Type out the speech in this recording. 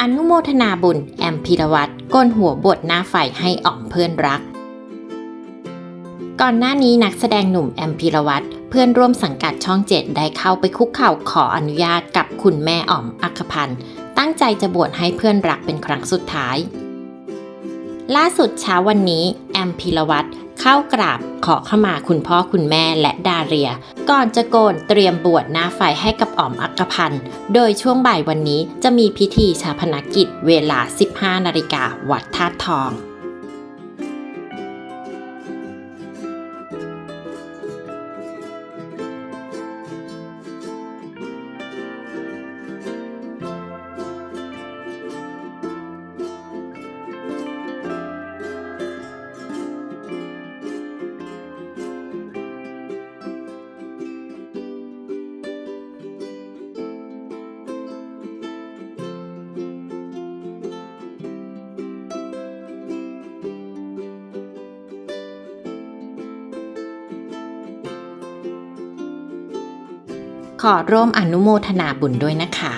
อนุโมทนาบุญแอมพิรวัตรก้นหัวบทหน้าไฟให้อ่อมเพื่อนรัก ก่อนหน้านี้นักแสดงหนุ่มแอมพิรวัตรเพื่อนร่วมสังกัดช่องเจ็ดได้เข้าไปคุกเข่าขออนุญาตกับคุณแม่อ่อมอัคคพันธ์ตั้งใจจะบวชให้เพื่อนรักเป็นครั้งสุดท้าย ล่าสุดเช้าวันนี้ แอมพิรวัตรเข้ากราบขอขมาคุณพ่อคุณแม่และดาเรีย ก่อนจะโกนเตรียมบวชหน้าไฟให้กับอ๋อมอักพันธ์โดยช่วงบ่ายวันนี้จะมีพิธีชาพนกิจเวลา 15 นาฬิกาวัดธาตุทอง ขอร่วมอนุโมทนาบุญด้วยนะคะ